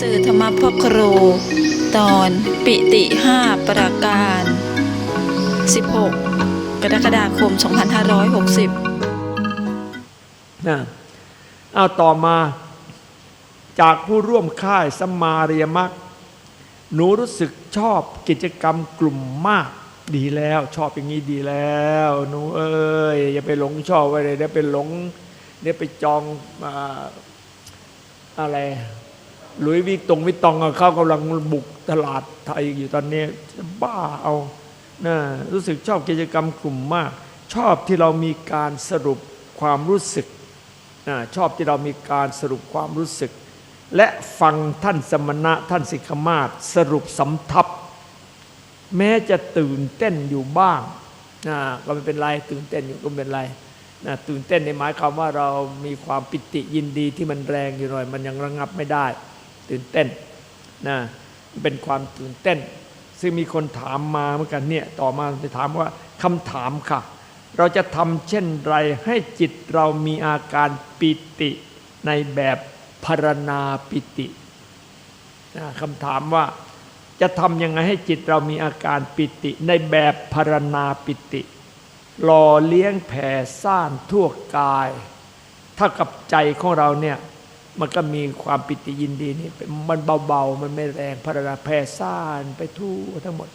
สื่อธรรมพ่อครู ตอนปิติห้าประการ 16 กรกฎาคม 2560นะเอาต่อมาจากผู้ร่วมค่ายสมาเรียมักหนูรู้สึกชอบกิจกรรมกลุ่มมากดีแล้ว ชอบอย่างนี้ดีแล้วหนูเอ้ยอย่าไปหลงชอบไว้เลยเดี๋ยวไปหลงเดี๋ยวไปจองอาอะไร หลุยวิกตงวิตองเขากำลังบุกตลาดไทยอยู่ตอนนี้บ้าเอานะรู้สึกชอบกิจกรรมกลุ่มมาก ชอบที่เรามีการสรุปความรู้สึกอาชอบที่เรามีการสรุปความรู้สึก และฟังท่านสมณะท่านสิกขมาศสรุปสำทับ แม้จะตื่นเต้นอยู่บ้างนะก็ไม่เป็นไรตื่นเต้นอยู่ก็ไม่เป็นไรนะตื่นเต้นในหมายความว่าเรามีความปิติยินดีที่มันแรงอยู่หน่อย มันยังระงับไม่ได้ ตื่นเต้นนะเป็นความตื่นเต้น ซึ่งมีคนถามมาเหมือนกันเนี่ยต่อมาไปถามว่าคำถามค่ะ เราจะทำเช่นไรให้จิตเรามีอาการปิติในแบบพารณาปิตินะคำถามว่าจะทำยังไงให้จิตเรามีอาการปิติในแบบพารณาปิติหล่อเลี้ยงแผ่ซ่านทั่วกาย ถ้ากับใจของเราเนี่ย มันก็มีความปิติยินดีนี่มันเบาๆ มันไม่แรงพาราแผ่ซ่านไปทั่วทั้งหมด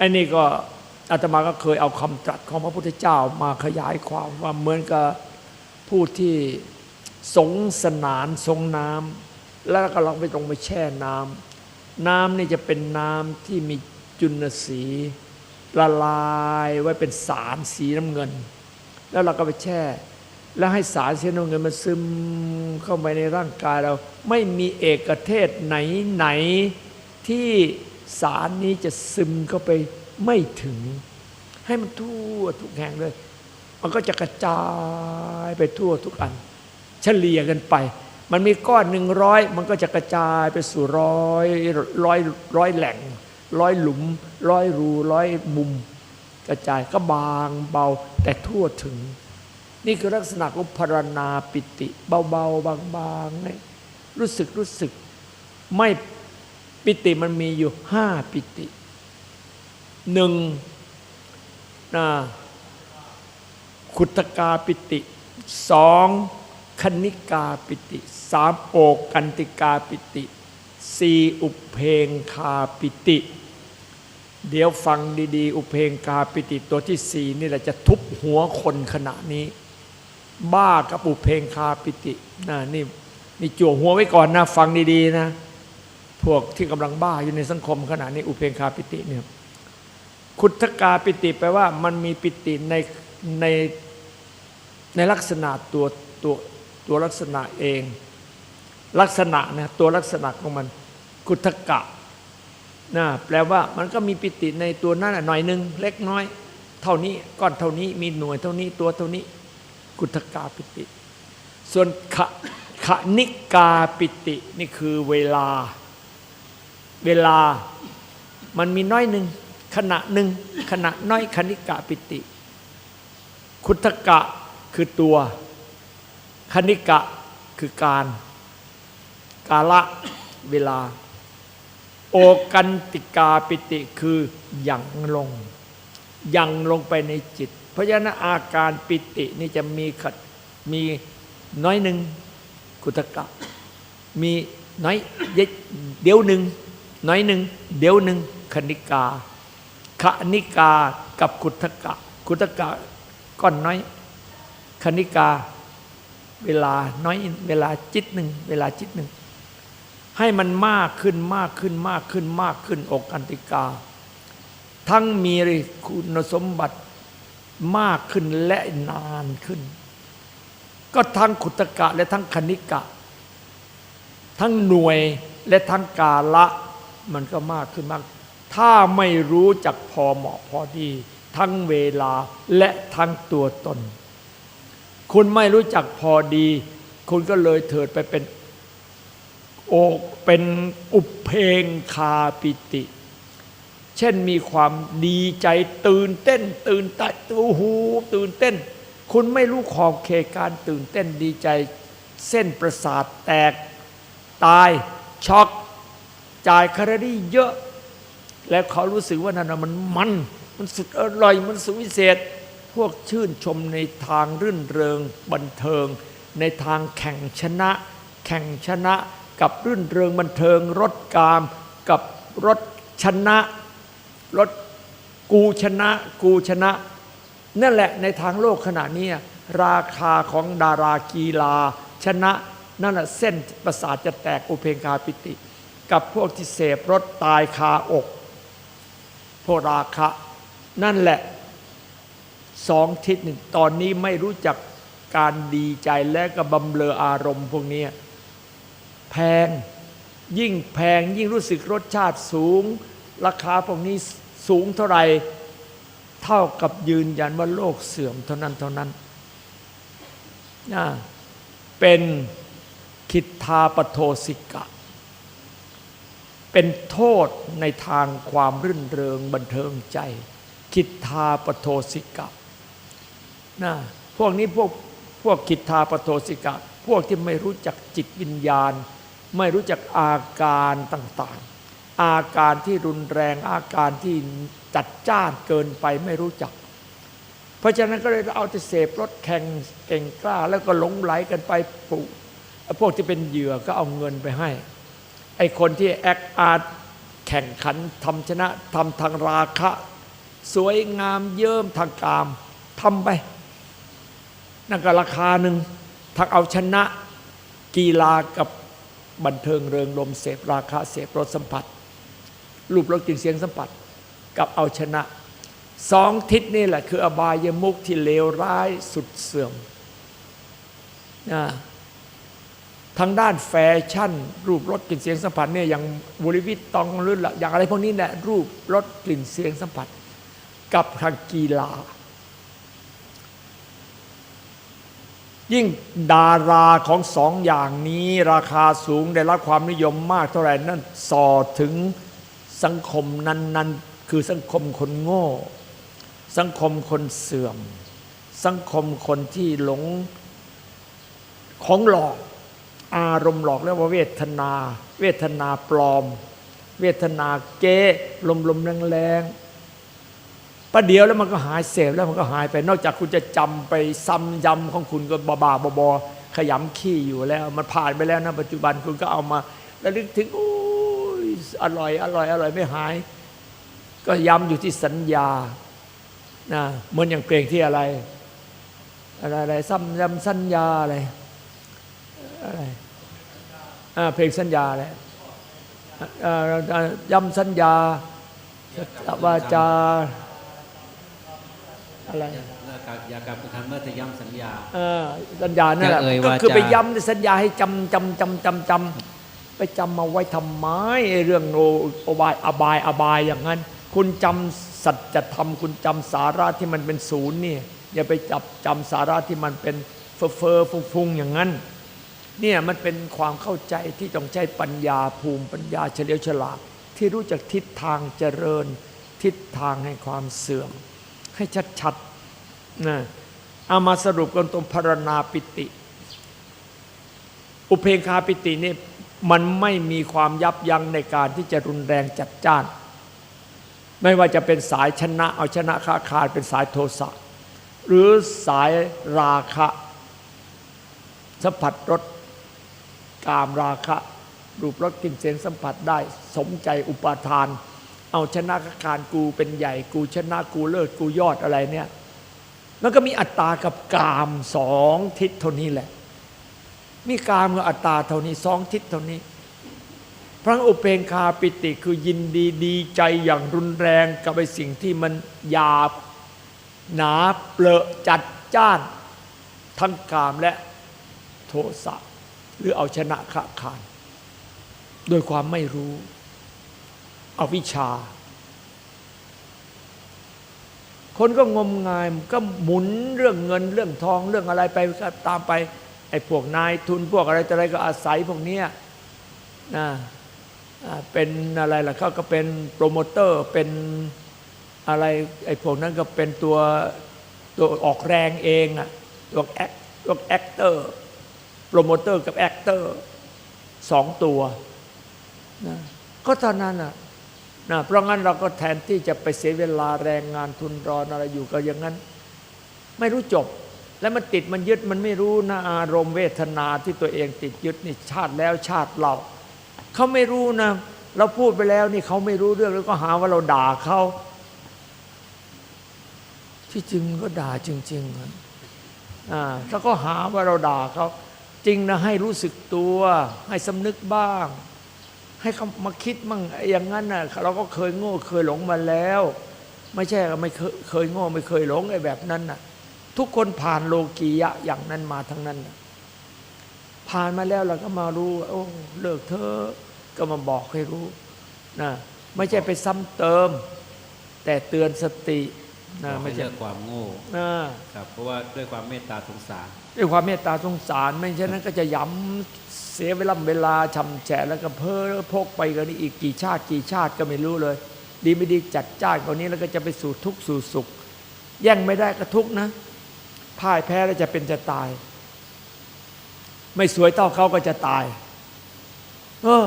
อันนี้ก็อาตมาก็เคยเอาคำตรัสของพระพุทธเจ้ามาขยายความว่าเหมือนกับผู้ที่สงสนานทรงน้ำแล้วก็เราไปตรงไปแช่น้ำน้ำนี่จะเป็นน้ำที่มีจุลสีละลายไว้เป็นสารสีน้ำเงิน แล้วเราก็ไปแช่ แล้วให้สารสีน้ำเงินมันซึมเข้าไปในร่างกายเรา ไม่มีเอกเทศไหนไหนๆที่สารนี้จะซึมเข้าไปไม่ถึง ให้มันทั่วทุกแห่งเลย มันก็จะกระจายไปทั่วทุกอัน เฉลี่ยกันไป มันมีก้อนหนึ่งร้อยมันก็จะกระจายไปสู่ร้อยร้อยร้อยแหล่งร้อยหลุม ร้อยรูร้อยมุม กระจายก็บางเบาแต่ทั่วถึง นี่คือลักษณะของพารณาปิติ เบาๆบางๆนะรู้สึกรู้สึก ไม่ปิติมันมีอยู่ห้าปิติหนึ่งนะขุตกาปิติสองคณิกาปิติสามโอกกันติกาปิติสี่อุเพงคาปิติ เดี๋ยวฟังดีๆ อุเพงคาปิติตัวที่สี่นี่แหละจะทุบหัวคนขณะนี้ บ้ากับอุเพงคาปิตินะนี่นี่จั่วหัวไว้ก่อนนะ ฟังดีๆนะ พวกที่กำลังบ้าอยู่ในสังคมขณะนี้อุเพงคาปิติเนี่ยคุทกาปิติแปลว่า มันมีปิติในในในลักษณะตัวตัวตัวลักษณะเอง ลักษณะนะตัวลักษณะของมันคุทกะนะแปลว่ามันก็มีปิติในตัวนั้นหน่อยหนึ่งเล็กน้อย เท่านี้ก้อนเท่านี้มีหน่วยเท่านี้ตัวเท่านี้ กุทกาปิติ ส่วนขะขะนิกาปิตินี่คือเวลา เวลามันมีน้อยหนึ่งขณะหนึ่งขณะน้อยคณิกาปิติ คุทกะคือตัวคณิกะคือการ กาละเวลา โอกันติกาปิติคือยังลง ยังลงไปในจิต เพราะฉะนั้นอาการปิตินี่จะมีขัดมีน้อยหนึ่งคุตกะมีน้อยเดี๋ยวหนึ่งน้อยหนึ่งเดี๋ยวหนึ่งคณิกาคณิกากับคุตกะคุตกะก้อนน้อยคณิกาเวลาน้อยเวลาจิตหนึ่งเวลาจิตหนึ่งให้มันมากขึ้นมากขึ้นมากขึ้นมากขึ้นอกอันติกา ทั้งมีคุณสมบัติ มากขึ้นและนานขึ้น ก็ทั้งขุตกะและทั้งคณิกะ ทั้งหน่วยและทั้งกาละมันก็มากขึ้นมาก ถ้าไม่รู้จักพอเหมาะพอดี ทั้งเวลาและทั้งตัวตน คุณไม่รู้จักพอดี คุณก็เลยเถิดไปเป็นโอกเป็นอุเพงคาปิติ เช่นมีความดีใจตื่นเต้น ตื่นตาตูหูตื่นเต้น คุณไม่รู้ขอบเขตการตื่นเต้นดีใจ เส้นประสาทแตกตายช็อกจ่ายแคลอรี่เยอะ แล้วเขารู้สึกว่านั่นนะมันมัน มันสุดอร่อยมันสุดวิเศษ พวกชื่นชมในทางรื่นเริงบันเทิง ในทางแข่งชนะ แข่งชนะกับรื่นเริงบันเทิงรถกาม กับรถชนะ รถกูชนะ กูชนะ นั่นแหละในทางโลกขณะนี้ราคาของดารากีฬา ชนะนั่นแหะเส้นประสาทจะแตกอุเพงคาปิติ กับพวกที่เสพรถตายคาอกพวกราคะ นั่นแหละสองทิศหนึ่งตอนนี้ไม่รู้จักการดีใจและก็บำเลออารมณ์พวกนี้แพงยิ่งแพงยิ่งรู้สึกรสชาติสูง ราคาพวกนี้ สูงเท่าไรเท่ากับยืนยันว่าโลกเสื่อมเท่านั้นเท่านั้นนะเป็นคิทาปโทสิกะ เป็นโทษในทางความรื่นเริงบันเทิงใจ คิทาปโทสิกะนะพวกนี้พวกพวกคิทาปโทสิกะ พวกที่ไม่รู้จักจิตวิญญาณ ไม่รู้จักอาการต่างๆ อาการที่รุนแรงอาการที่จัดจ้านเกินไปไม่รู้จัก เพราะฉะนั้นก็เลยเอาแต่เสพรถแข่งเก่งกล้า แล้วก็หลงไหลกันไปปลุกพวกที่เป็นเหยื่อก็เอาเงินไปให้ ไอ้คนที่แอคอาร์ตแข่งขันทำชนะทำทางราคะ สวยงามเยิ้มทางกามทำไปนั่นก็ราคาหนึ่งถ้าเอาชนะกีฬากับบันเทิงเริงรมเสพราคะเสพรสสัมผัส รูปรสกลิ่นเสียงสัมผัส กับเอาชนะสองทิศนี่แหละ คืออบายมุกที่เลวร้ายสุดเสื่อมนะทางด้านแฟชั่น รูปรสกลิ่นเสียงสัมผัสเนี่ยอย่างบริวิตตองหรืออย่างอะไรพวกนี้เนี่ยรูปรสกลิ่นเสียงสัมผัส กับทางกีฬา ยิ่งดาราของสองอย่างนี้ราคาสูงได้รับความนิยมมากเท่าไหร่นั่นส่อถึง สังคมนั้น ๆ คือสังคมคนโง่ สังคมคนเสื่อม สังคมคนที่หลงของหลอก อารมณ์หลอกเรียกว่าเวทนา เวทนาปลอม เวทนาเก้ลมลมๆแรงๆประเดี๋ยวแล้วมันก็หายเสพแล้วมันก็หายไป นอกจากคุณจะจำไปซ้ำยำของคุณก็บาบาบอๆขยำขี้อยู่แล้ว มันผ่านไปแล้วนะปัจจุบันคุณก็เอามาแล้วลึกถึงโอ้ อร่อย อร่อย อร่อยไม่หาย ก็ย้ำอยู่ที่สัญญานะเหมือนอย่างเพลงที่อะไร อะไรอะไรซ้ำย้ำสัญญาอะไรอะไรอ่าเพลงสัญญาอะไรอ่าอ่าย้ำสัญญาสัตวาจาอะไรเลิกกับอย่ากลับไปทำเมื่อจะย้ำสัญญาเออสัญญานั่นแหละอย่าเอ่ยก็วาจาคือไปย้ำในสัญญาให้จำจำจำจำจำ ไปจำมาไว้ทำไม้เรื่องโออบายอบายอบายอย่างนั้น คุณจำสัจธรรมคุณจำสาระที่มันเป็นศูนย์เนี่ยอย่าไปจับจำสาระที่มันเป็นเฟอเฟอฟุ้งฟุ้งอย่างนั้นเนี่ยมันเป็นความเข้าใจที่ต้องใช้ปัญญาภูมิปัญญาเฉลียวฉลาดที่รู้จักทิศทางเจริญ ทิศทางให้ความเสื่อม ให้ชัดๆนะเอามาสรุปกันตรงพารณาปิติ อุเพงคาปิตินี่ มันไม่มีความยับยั้งในการที่จะรุนแรงจัดจ้าน ไม่ว่าจะเป็นสายชนะเอาชนะค้าคารเป็นสายโทสะหรือสายราคะสัมผัสรสกามราคะ รูปรสกลิ่นเสียงสัมผัสได้ สมใจอุปาทาน เอาชนะค้าคารกูเป็นใหญ่ กูชนะกูเลิศกูยอดอะไรเนี่ยมันก็มีอัตตากับกามสองทิศเท่านี้แหละ มีกามกับอัตตาเท่านี้สองทิศเท่านี้ พระอุเปงคาปิติคือยินดีดีใจอย่างรุนแรงกับไอสิ่งที่มันหยาบ หนาเปลอะจัดจ้าน ทั้งกามและโทสะหรือเอาชนะขะขานโดยความไม่รู้เอาวิชา คนก็งมงายก็หมุนเรื่องเงินเรื่องทองเรื่องอะไรไปตามไป ไอ้พวกนายทุนพวกอะไรต่อะไรก็อาศัยพวกเนี้ยนะเป็นอะไรล่ะเขาก็เป็นโปรโมเตอร์เป็นอะไรไอ้พวกนั้นก็เป็นตัวตัวออกแรงเองอะตัวแอคตัวแอคเตอร์โปรโมเตอร์กับแอคเตอร์สองตัวนะก็เท่านั้นนะนะเพราะงั้นเราก็แทนที่จะไปเสียเวลาแรงงานทุนรอนอะไรอยู่ก็อย่างนั้น ไม่รู้จบ แล้วมันติดมันยึดมันไม่รู้นะอารมณ์เวทนาที่ตัวเองติดยึดนี่ชาติแล้วชาติเราเขาไม่รู้นะ เราพูดไปแล้วนี่เขาไม่รู้เรื่องแล้วก็หาว่าเราด่าเขาที่จริงก็ด่าจริงๆอะอ่าแล้วก็หาว่าเราด่าเขาจริงนะให้รู้สึกตัว ให้สำนึกบ้าง ให้เขามาคิดมั่งอย่างนั้นน่ะเราก็เคยโง่เคยหลงมาแล้ว ไม่ใช่ไม่เคยเคยโง่ไม่เคยหลงไอ้แบบนั้นน่ะ ทุกคนผ่านโลกียะอย่างนั้นมาทั้งนั้นน่ะผ่านมาแล้วเราก็มารู้ว่าโอ้เลิกเธอะก็มาบอกให้รู้นะไม่ใช่ไปซ้ำเติม แต่เตือนสตินะบอกให้ไม่ใช่เลิกความโง่นะครับเพราะว่าด้วยความเมตตาสงสาร ด้วยความเมตตาสงสาร ไม่เช่นนั้นก็จะย้ำเสียเวลาเวลาชำแฉะแล้วก็เพ้อพกไปกันนี่อีกกี่ชาติกี่ชาติก็ไม่รู้เลย ดีไม่ดีจัดจ้านกว่านี้แล้วก็จะไปสู่ทุกข์สู่สุข แย่งไม่ได้ก็ทุกข์นะ พ่ายแพ้แล้วจะเป็นจะตาย ไม่สวยเท่าเขาก็จะตาย เออ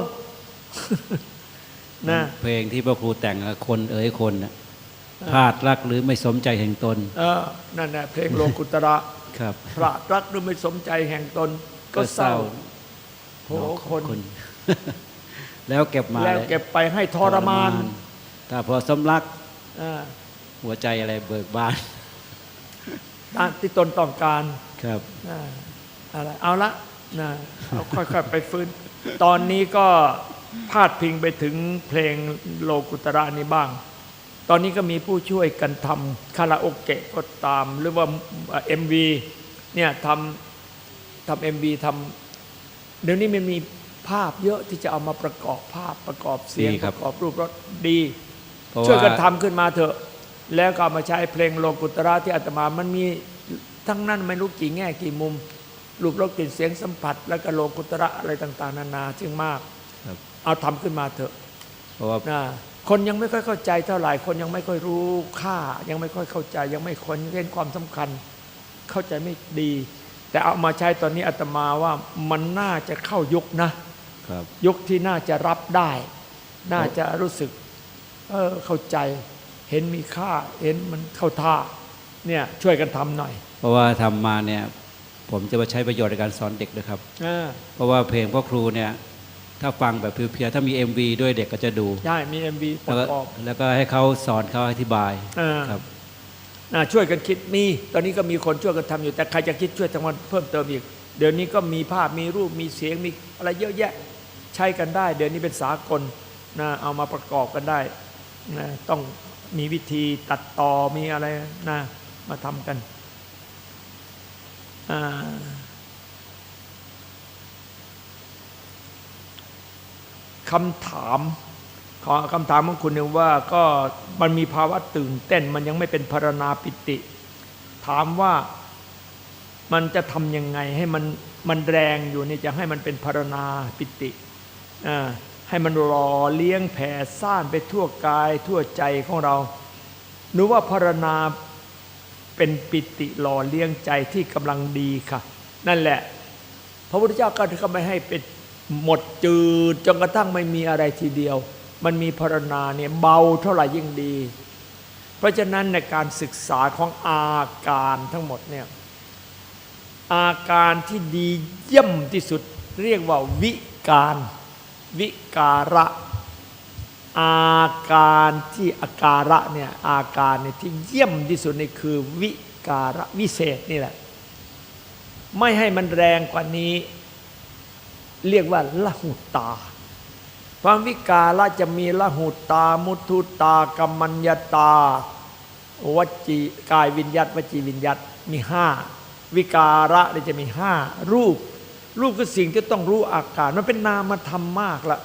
นะเพลงที่พระครูแต่งอะคนเอ๋ยคนน่ะพลาดรักหรือไม่สมใจแห่งตน เออ นั่นแหละเพลงโลกุตระครับพระรักหรือไม่สมใจแห่งตน ก็เศร้าโหคน แล้วเก็บมาแล้วเก็บไปให้ทรมาน ถ้าพอสำลักอ่าหัวใจอะไรเบิกบานตาม ที่ตนต้องการครับอ่าอะไรเอาละนะเอาค่อยๆไปฟื้น ตอนนี้ก็พาดพิงไปถึงเพลงโลกุตระนี้บ้าง ตอนนี้ก็มีผู้ช่วยกันทำคาราโอเกะก็ตาม หรือว่าเอ็มวีเนี่ยทำทำเอ็มวีทำเดี๋ยวนี้มันมีภาพเยอะที่จะเอามาประกอบภาพประกอบเสียงดีคปรับระกอบรูปรสดีเพราะช่วยกันว่าทำขึ้นมาเถอะ แล้วก็เอามาใช้เพลงโลกุตระที่อาตมามันมีทั้งนั้นไม่รู้กี่แง่กี่มุมรูปรสกลิ่นเสียงสัมผัส แล้วก็โลกุตระอะไรต่าง ๆ นานาจึงมากครับเอาทำขึ้นมาเถอะเพราะว่านะคนยังไม่ค่อยเข้าใจเท่าไหร่คนยังไม่ค่อยรู้ค่า ยังไม่ค่อยเข้าใจ ยังไม่คนเห็นความสำคัญ เข้าใจไม่ดี แต่เอามาใช้ตอนนี้อาตมาว่ามันน่าจะเข้ายุคนะครับยุคที่น่าจะรับได้ น่าจะรู้สึกเออเข้าใจ เห็นมีค่าเห็นมันเข้าท่าเนี่ยช่วยกันทำหน่อย เพราะว่าทำมาเนี่ยผมจะมาใช้ประโยชน์ในการสอนเด็กด้วยครับอ่าเพราะว่าเพลงพ่อครูเนี่ยถ้าฟังแบบเพียวๆถ้ามี MV ด้วยเด็กก็จะดูใช่มี MV ปแล้วระก็กอบแล้วก็ให้เขาสอนเขาอธิบายอ่าครับน่าช่วยกันคิดมี ตอนนี้ก็มีคนช่วยกันทำอยู่แต่ใครจะคิดช่วยทางวันเพิ่มเติมอีก เดี๋ยวนี้ก็มีภาพมีรูปมีเสียงมีอะไรเยอะแยะใช้กันได้ เดี๋ยวนี้เป็นสากลนะเอามาประกอบกันได้นะต้อง มีวิธีตัดต่อมีอะไรนะมาทำกัน คำถามขอคำถามของคุณเนี่ยว่าก็มันมีภาวะตื่นเต้น มันยังไม่เป็นพารณาปิติ ถามว่ามันจะทำยังไงให้มันมันแรงอยู่นี่จะให้มันเป็นพารณาปิติอ่า ให้มันรอเลี้ยงแผ่ซ่านไปทั่วกายทั่วใจของเราหนูว่าพรณาเป็นปิติหล่อเลี้ยงใจที่กำลังดีค่ะ นั่นแหละ พระพุทธเจ้าก็ทำไม่ให้เป็นหมดจืดจนกระทั่งไม่มีอะไรทีเดียว มันมีพรณาเนี่ยเบาเท่าไหร่ยิ่งดี เพราะฉะนั้นในการศึกษาของอาการทั้งหมดเนี่ยอาการที่ดีเยี่ยมที่สุดเรียกว่าวิการ วิการะ อาการที่อาการะเนี่ยอาการเนี่ยที่เยี่ยมที่สุดนี่คือวิการะวิเศษนี่แหละ ไม่ให้มันแรงกว่านี้ เรียกว่าละหุตาความวิกาละจะมีละหุตา มุทุตา กัมมัญญตาวจีกายวิญญัตวจีวิญญัตมีห้าวิการะเนี่ยจะมีห้ารูป รูปคือสิ่งที่ต้องรู้อาการ มันเป็นนามธรรมมากละ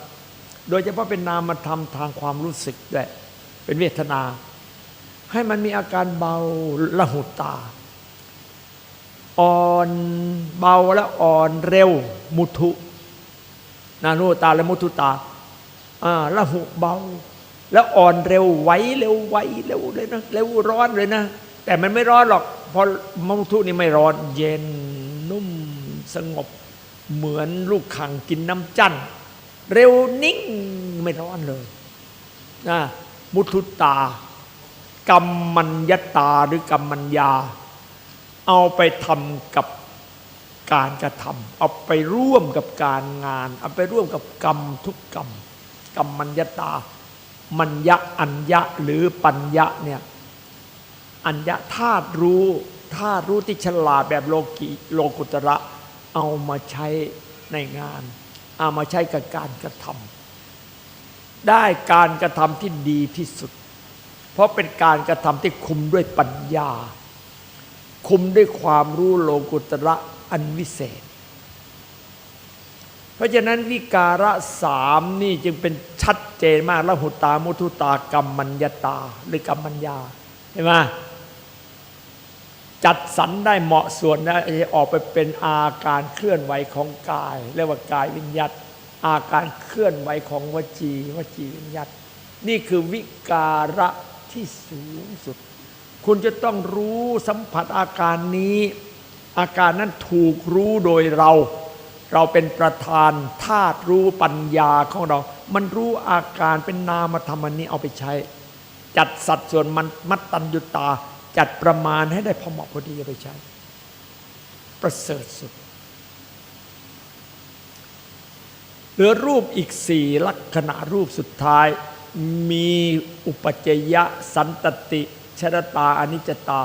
โดยเฉพาะเป็นนามธรรมทางความรู้สึกด้วยเป็นเวทนา ให้มันมีอาการเบาละหุตา อ่อนเบาและอ่อนเร็ว มุทุนานุตาและมุทุตาอ่าละหุเบา แล้วอ่อนเร็วไหวเร็วไหวเร็วเลยนะเร็วร้อนเลยนะ แต่มันไม่ร้อนหรอกเพอมุทุนี่ไม่ร้อน เย็นนุ่มสงบ เหมือนลูกขังกินน้ำจันเร็วนิ่งไม่ร้อนเลยนะมุทุตากรรมมัญญตาหรือกรรมมัญญา เอาไปทำกับการกระทำเอาไปร่วมกับการงาน เอาไปร่วมกับกรรมทุกกรรมกรรมัญญตา มัญญะอัญญะหรือปัญญะเนี่ยอัญญะธาตุรู้ธาตุรู้ที่ฉลาดแบบโลกิโลกุตระ เอามาใช้ในงาน เอามาใช้กับการกระทำได้การกระทำที่ดีที่สุด เพราะเป็นการกระทำที่คุมด้วยปัญญา คุมด้วยความรู้โลกุตระอันวิเศษ เพราะฉะนั้นวิการะสามนี่จึงเป็นชัดเจนมากละหุตามุทุตากรรมมัญญาตาหรือกรรมมัญญาเห็นไหม จัดสรรได้เหมาะส่วนนะออกไปเป็นอาการเคลื่อนไหวของกายเรียกว่ากายวิญญัตอาการเคลื่อนไหวของวจีวจีวิญญัตนี่คือวิการะที่สูงสุด คุณจะต้องรู้สัมผัสอาการนี้ อาการนั้นถูกรู้โดยเรา เราเป็นประธานธาตุรู้ปัญญาของเรา มันรู้อาการเป็นนามธรรมนนี้เอาไปใช้ จัดสัดส่วนมันมัตตัญญุตา จัดประมาณให้ได้พอเหมาะพอดีไปใช้ ประเสริฐสุด เหลือรูปอีกสี่ลักษณะรูปสุดท้าย มีอุปจยะสันตติชรตาอนิจจตา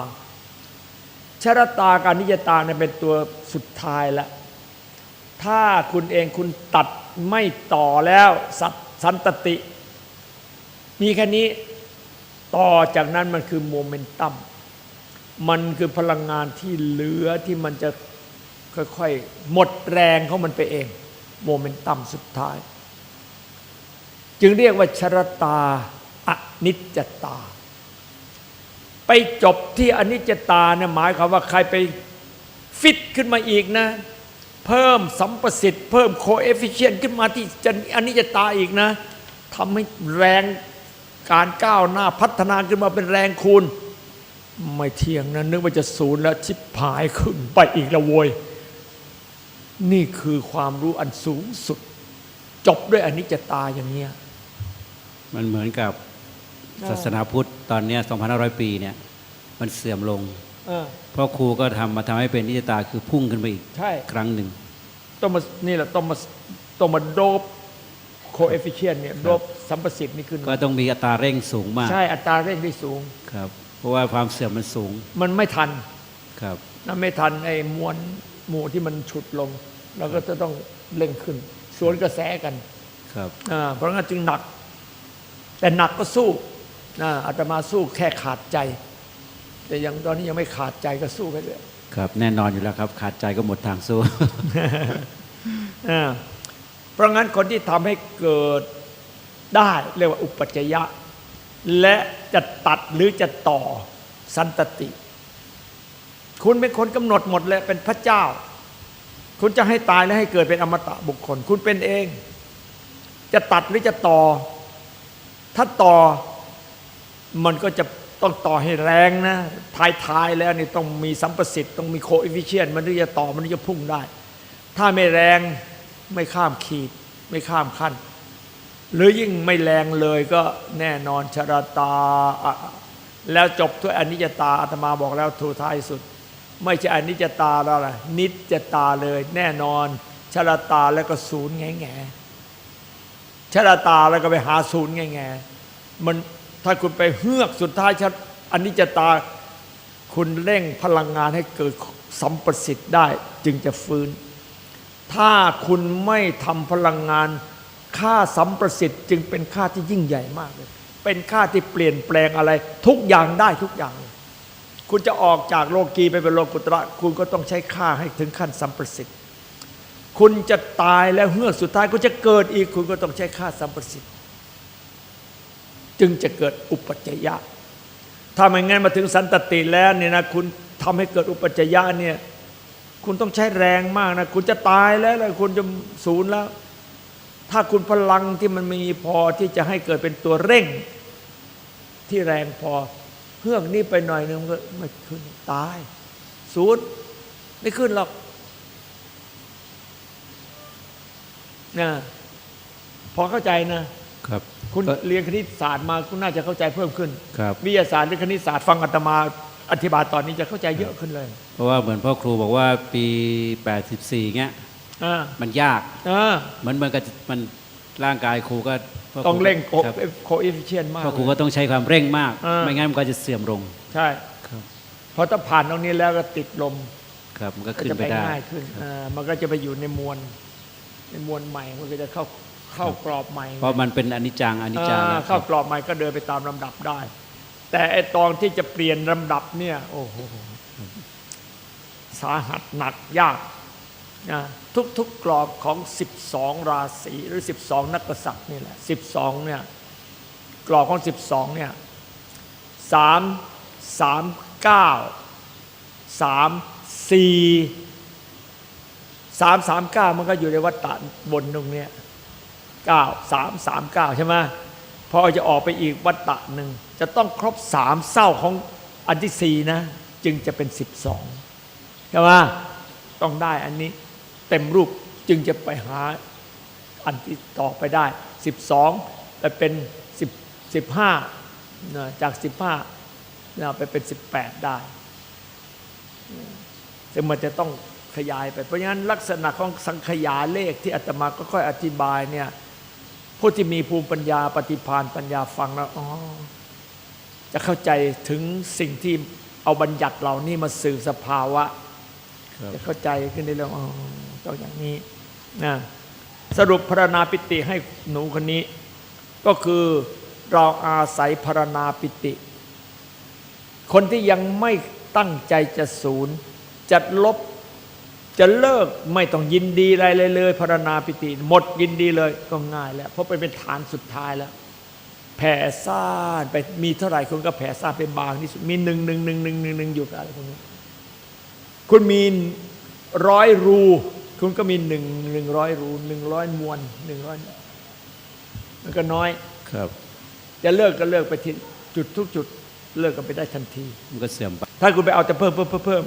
ชรตากับอนิจจตาเนี่ยเป็นตัวสุดท้ายแล้วถ้าคุณเองคุณตัดไม่ต่อแล้วสัตสันตติ มีแค่นี้ต่อจากนั้นมันคือโมเมนตัม มันคือพลังงานที่เหลือที่มันจะค่อยๆ หมดแรงของมันไปเอง โมเมนตัมสุดท้าย จึงเรียกว่าชรตาอนิจจตา ไปจบที่อนิจจตาเนี่ยหมายความว่าใครไปฟิตขึ้นมาอีกนะ เพิ่มสัมประสิทธิ์ เพิ่มโคเอฟฟิเชนขึ้นมาที่จะอนิจจตาอีกนะทำให้แรงการก้าวหน้าพัฒนาขึ้นมาเป็นแรงคูณ ไม่เที่ยงนะนึกว่าจะศูนย์แล้วชิบหายขึ้นไปอีกละโวยนี่คือความรู้อันสูงสุด จบด้วยอนิจจตาอย่างเนี้ยมันเหมือนกับอ่าศาสนาพุทธตอนเนี้ย2,500 ปีเนี่ย มันเสื่อมลงเออเพราะครูก็ทำมาทำให้เป็นนิจตาคือพุ่งขึ้นไปอีกใช่ครั้งหนึ่งต้องมานี่แหละต้องมาต้องมาโดบโคเอฟฟิเชนเนี่ยโดบสัมประสิทธิ์นี่ขึ้นก็ต้องมีอัตราเร่งสูงมาก ใช่อัตราเร่งได้สูงครับเพ ราะว่าความเสื่อมมันสูง มันไม่ทันครับนะไม่ทันไอ้มวลหมู่ที่มันฉุดลงเราก็จะต้องเร่งขึ้น สวนกระแสกันครับอ่าเพราะงั้นจึงหนัก แต่หนักก็สู้นะอาตมาสู้แค่ขาดใจ แต่ยังตอนนี้ยังไม่ขาดใจก็สู้ไปเรื่อยครับ แน่นอนอยู่แล้วครับ ขาดใจก็หมดทางสู้อ่าเพราะงั้นคนที่ทำให้เกิดได้เรียกว่าอุปัจจยะ และจะตัดหรือจะต่อสันตติ คุณเป็นคนกำหนดหมดเลยเป็นพระเจ้า คุณจะให้ตายและให้เกิดเป็นอมตะบุคคล คุณเป็นเอง จะตัดหรือจะต่อ ถ้าต่อมันก็จะต้องต่อให้แรงนะท้ายแล้วนี่ต้องมีสัมประสิทธิ์ต้องมีโคเอฟฟิเชียนมันถึงจะต่อมันถึงจะพุ่งได้ ถ้าไม่แรงไม่ข้ามขีด ไม่ข้ามขั้น หรือยิ่งไม่แรงเลยก็แน่นอนชราตา แล้วจบด้วยอนิจจตาอาตมาบอกแล้วทูท้ายสุด ไม่ใช่อนิจจตาแล้วอะนิจจตาเลย แน่นอนชราตาแล้วก็ศูนย์แง่แง่ชราตาแล้วก็ไปหาศูนย์แง่แง่มันถ้าคุณไปเฮือกสุดท้ายชอนิจจตา คุณเร่งพลังงานให้เกิดสัมประสิทธิ์ได้จึงจะฟื้น ถ้าคุณไม่ทำพลังงาน ค่าสัมประสิทธิ์จึงเป็นค่าที่ยิ่งใหญ่มากเลย เป็นค่าที่เปลี่ยนแปลงอะไร ทุกอย่างได้ทุกอย่าง คุณจะออกจากโลกีไปเป็นโลกุตระ คุณก็ต้องใช้ค่าให้ถึงขั้นสัมประสิทธิ์ คุณจะตายแล้วเฮือกสุดท้ายคุณจะเกิดอีก คุณก็ต้องใช้ค่าสัมประสิทธิ์ จึงจะเกิดอุปจยะ ถ้าไม่งั้นมาถึงสันตติแล้วเนี่ยนะคุณทำให้เกิดอุปจจยะเนี่ยคุณต้องใช้แรงมากนะ คุณจะตายแล้วแล้วคุณจะศูนย์แล้ว ถ้าคุณพลังที่มันมีพอที่จะให้เกิดเป็นตัวเร่ง ที่แรงพอเฮือกนี้ไปหน่อยนึงก็ไม่ขึ้นตายศูนย์ไม่ขึ้นหรอกนะพอเข้าใจนะครับ คุณก็เรียนคณิตศาสตร์มาคุณน่าจะเข้าใจเพิ่มขึ้นครับวิทยาศาสตร์หรือคณิตศาสตร์ฟังอาตมาอธิบายตอนนี้จะเข้าใจเยอะขึ้นเลย เพราะว่าเหมือนพ่อครูบอกว่าปี 84เงี้ยอ่า มันยากอ่าเหมือนมันก็มันร่างกายครูก็พ่คต้องเร่งโคครับโคเอฟฟิเชียนมากพ่อครูก็ต้องใช้ความเร่งมากอ่าไม่งั้นมันก็จะเสื่อมลง ใช่ครับพอถ้าผ่านตรงนี้แล้วก็ติดลมครับมันก็ก็ขึ้นจะไปไปได้ง่ายขึ้นอ่ามันก็จะไปอยู่ในมวลในมวลใหม่มันก็จะเข้าเข้ากรอบใหม่ เพราะมันเป็นอนิจจังอนิจจังอ่าแล้วคเข้ารับกรอบใหม่ก็เดินไปตามลำดับได้ แต่ไอตอนที่จะเปลี่ยนลำดับเนี่ย โอ้โหสาหัสหนักยากนะ ทุกๆกรอบของ 12 ราศีหรือ 12 นักกษัตริย์นี่แหละ 12 เนี่ยกรอบของ 12 เนี่ยสามสามเก้าสามสี่สามสามเก้ามันก็อยู่ในวัฏฏะบนตรงเนี้ยเก้าสามสามเก้าใช่ไหมพอจะออกไปอีกวัฏฏะหนึ่งจะต้องครบสามเศร้าของอันที่สี่นะ จึงจะเป็นสิบสองใช่ไหมต้องได้อันนี้ เต็มรูปจึงจะไปหาอันที่ต่อไปได้สิบสองไปเป็นสิบสิบห้าจากสิบห้าไปเป็นสิบแปดได้ ซึ่งมันจะต้องขยายไป เพราะฉะนั้นลักษณะของสังขยาเลขที่อาตมาก็ค่อยอธิบายเนี่ยผู้ที่มีภูมิปัญญาปฏิภาณปัญญาฟังแล้วอ๋อจะเข้าใจถึงสิ่งที่เอาบัญญัติเหล่านี้มาสื่อสภาวะครับจะเข้าใจขึ้นในเรื่องอ๋อ ต้องอย่างนี้นะสรุปพรณนาปิติให้หนูคนนี้ ก็คือเราอาศัยพรณนาปิติ คนที่ยังไม่ตั้งใจจะศูนย์จะลบจะเลิกไม่ต้องยินดีอะไรเลยเลยพรณนาปิติ หมดยินดีเลยก็ง่ายแล้ว เพราะไปเป็นฐานสุดท้ายแล้ว แผ่ซ่านไปมีเท่าไหร่คุณก็แผ่ซ่านไปบางที่สุดมีหนึ่งหนึ่งหนึ่งหนึ่งหนึ่งหนึ่งอยู่กับอะไรพวกนี้คุณมีร้อยรู คุณก็มีหนึ่งหนึ่งร้อยรูหนึ่งร้อยมวลหนึ่งร้อยมันก็น้อยครับ จะเลิกก็เลิกไปที่จุดทุกจุดเลิกกันไปได้ทันที มันก็เสื่อมไป ถ้าคุณไปเอาแต่เพิ่มเพิ่มเพิ่มเพิ่ม